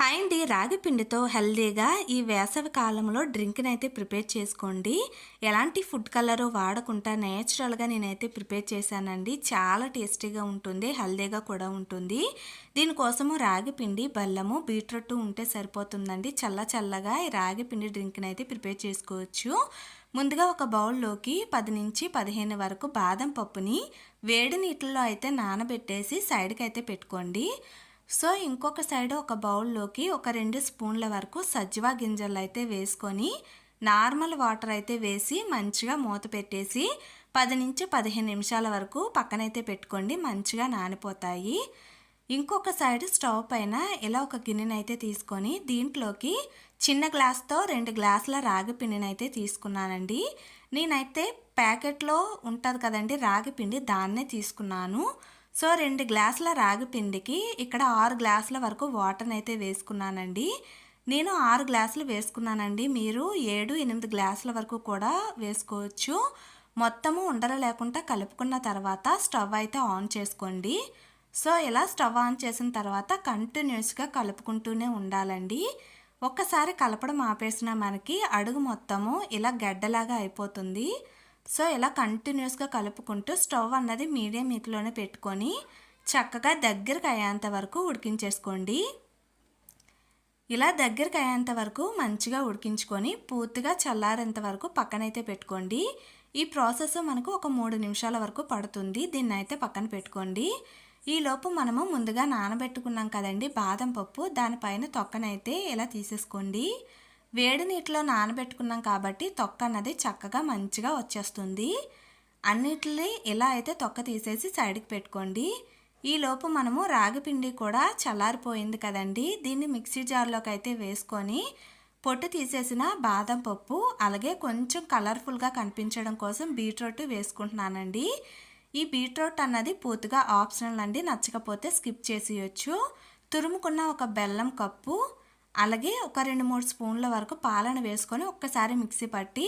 Hi అండి. రాగి పిండితో హెల్దీగా ఈ వేసవి కాలంలో డ్రింక్ని అయితే ప్రిపేర్ చేసుకోండి. ఎలాంటి ఫుడ్ కలర్ వాడకుండా నేచురల్గా నేనైతే ప్రిపేర్ చేశానండి. చాలా టేస్టీగా ఉంటుంది హెల్దీగా కూడా ఉంటుంది. దీనికోసము రాగి పిండి బెల్లము బీట్రూట్ ఉంటే సరిపోతుందండి. చల్ల చల్లగా ఈ రాగి పిండి డ్రింక్ని అయితే ప్రిపేర్ చేసుకోవచ్చు. ముందుగా ఒక బౌల్లోకి పది నుంచి పదిహేను వరకు బాదం పప్పుని వేడి నీటిలో అయితే నానబెట్టేసి సైడ్కి అయితే పెట్టుకోండి. సో ఇంకొక సైడ్ ఒక బౌల్లోకి ఒక రెండు స్పూన్ల వరకు సజ్జవా గింజలు అయితే వేసుకొని నార్మల్ వాటర్ అయితే వేసి మంచిగా మూత పెట్టేసి పది నుంచి పదిహేను నిమిషాల వరకు పక్కనైతే పెట్టుకోండి మంచిగా నానిపోతాయి. ఇంకొక సైడ్ స్టవ్ పైన ఇలా ఒక గిన్నెనైతే తీసుకొని దీంట్లోకి చిన్న గ్లాస్తో రెండు గ్లాసుల రాగి పిండినైతే తీసుకున్నానండి. నేనైతే ప్యాకెట్లో ఉంటుంది కదండి రాగి పిండి దాన్నే తీసుకున్నాను. సో రెండు గ్లాసుల రాగి పిండికి ఇక్కడ ఆరు గ్లాసుల వరకు వాటర్ని అయితే వేసుకున్నానండి. నేను ఆరు గ్లాసులు వేసుకున్నానండి. మీరు ఏడు ఎనిమిది గ్లాసుల వరకు కూడా వేసుకోవచ్చు. మొత్తము ఉండర లేకుండా కలుపుకున్న తర్వాత స్టవ్ అయితే ఆన్ చేసుకోండి. సో ఇలా స్టవ్ ఆన్ చేసిన తర్వాత కంటిన్యూస్గా కలుపుకుంటూనే ఉండాలండి. ఒక్కసారి కలపడం ఆపేసిన మనకి అడుగు మొత్తము ఇలా గడ్డలాగా అయిపోతుంది. సో ఇలా కంటిన్యూస్గా కలుపుకుంటూ స్టవ్ అన్నది మీడియం హీట్లోనే పెట్టుకొని చక్కగా దగ్గరకు అయ్యేంత వరకు ఉడికించేసుకోండి. ఇలా దగ్గరికి అయ్యేంత వరకు మంచిగా ఉడికించుకొని పూర్తిగా చల్లారేంత వరకు పక్కనైతే పెట్టుకోండి. ఈ ప్రాసెస్ మనకు ఒక మూడు నిమిషాల వరకు పడుతుంది. దీన్ని అయితే పక్కన పెట్టుకోండి. ఈలోపు మనము ముందుగా నానబెట్టుకున్నాం కదండి బాదం పప్పు. దానిపైన తొక్కనైతే ఇలా తీసేసుకోండి. వేడి నీటిలో నానబెట్టుకున్నాం కాబట్టి తొక్క అన్నది చక్కగా మంచిగా వచ్చేస్తుంది. అన్నిటిని ఇలా అయితే తొక్క తీసేసి సైడ్కి పెట్టుకోండి. ఈలోపు మనము రాగి పిండి కూడా చల్లారిపోయింది కదండి. దీన్ని మిక్సీ జార్లోకి అయితే వేసుకొని పొట్టు తీసేసిన బాదం పప్పు అలాగే కొంచెం కలర్ఫుల్గా కనిపించడం కోసం బీట్రూట్ వేసుకుంటున్నానండి. ఈ బీట్రూట్ అన్నది పూర్తిగా ఆప్షనల్ అండి. నచ్చకపోతే స్కిప్ చేసేయచ్చు. తురుముకున్న ఒక బెల్లం కప్పు అలాగే ఒక రెండు మూడు స్పూన్ల వరకు పాలను వేసుకొని ఒక్కసారి మిక్సీ పట్టి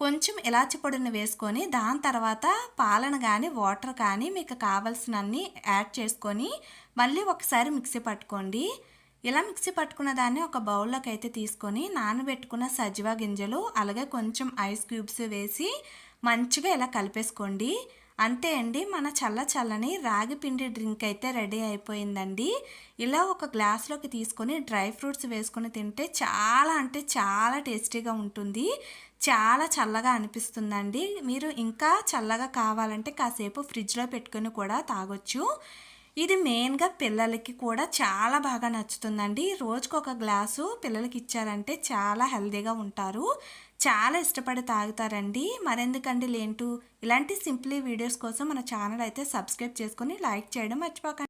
కొంచెం ఇలాచి పొడిని వేసుకొని దాని తర్వాత పాలను కానీ వాటర్ కానీ మీకు కావలసినన్ని యాడ్ చేసుకొని మళ్ళీ ఒకసారి మిక్సీ పట్టుకోండి. ఇలా మిక్సీ పట్టుకున్న దాన్ని ఒక బౌల్లోకి అయితే తీసుకొని నానబెట్టుకున్న సజ్జవా గింజలు అలాగే కొంచెం ఐస్ క్యూబ్స్ వేసి మంచిగా ఇలా కలిపేసుకోండి. అంతే అండి మన చల్ల చల్లని రాగి పిండి డ్రింక్ అయితే రెడీ అయిపోయిందండి. ఇలా ఒక గ్లాస్లోకి తీసుకొని డ్రై ఫ్రూట్స్ వేసుకొని తింటే చాలా అంటే చాలా టేస్టీగా ఉంటుంది. చాలా చల్లగా అనిపిస్తుందండి. మీరు ఇంకా చల్లగా కావాలంటే కాసేపు ఫ్రిడ్జ్లో పెట్టుకొని కూడా తాగొచ్చు. ఇది మెయిన్గా పిల్లలకి కూడా చాలా బాగా నచ్చుతుందండి. రోజుకు ఒక గ్లాసు పిల్లలకి ఇచ్చారంటే చాలా హెల్దీగా ఉంటారు. చాలా ఇష్టపడి తాగుతారండి. మరెందుకండి లేంటూ? ఇలాంటి సింప్లీ వీడియోస్ కోసం మన ఛానల్ అయితే సబ్స్క్రైబ్ చేసుకొని లైక్ చేయడం మర్చిపోకండి.